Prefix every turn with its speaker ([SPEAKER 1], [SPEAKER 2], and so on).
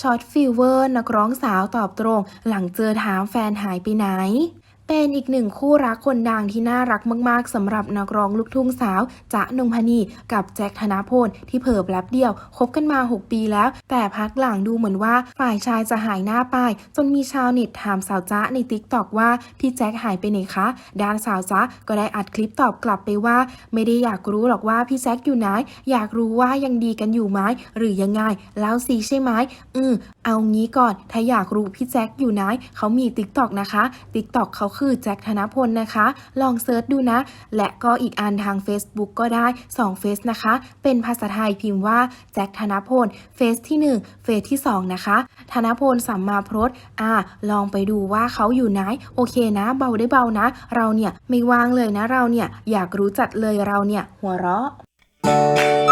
[SPEAKER 1] ช็อตฟิลเวอร์นักร้องสาวตอบตรง หลังเจอถามแฟนหายไปไหน เป็นอีกหนึ่งคู่รักคนดังที่น่ารักมากๆสำหรับนักร้องลูกทุ่งสาวจ๊ะนงพนีกับแจ็คธนพลที่เผลอแป๊บเดียวคบกันมา 6 ปีแล้ว แต่พักหลังดูเหมือนว่าฝ่ายชายจะหายหน้าไป จนมีชาวเน็ตถามสาวจ๊ะในติ๊กตอกว่าพี่แจ็คหายไปไหนคะด้านสาวจ๊ะก็ได้อัดคลิปตอบกลับไปว่า ไม่ได้อยากรู้หรอกว่าพี่แจ็คอยู่ไหนอยากรู้ว่ายังดีกันอยู่ไหมหรือยังไงแล้วสิใช่ไหมอืมเอางี้ก่อนถ้าอยากรู้พี่แจ็คอยู่ไหนเขามีติ๊กตอกนะคะติ๊กตอกเขาคืือแจ็คธนพลนะคะ ลองเซิร์ชดูนะ และก็อีกอันทาง Facebook ก็ได้2เฟซนะคะ เป็นภาษาไทยพิมพ์ว่าแจ็คธนพลเฟซที่ 1 เฟซที่ 2 นะคะ ธนพลสัมมาพรสอ่า ลองไปดูว่าเขาอยู่ไหน โอเคนะ เบาได้เบานะ เราเนี่ยไม่ว่างเลยนะเราเนี่ยอยากรู้จัดเลยเราเนี่ยหัวเราะ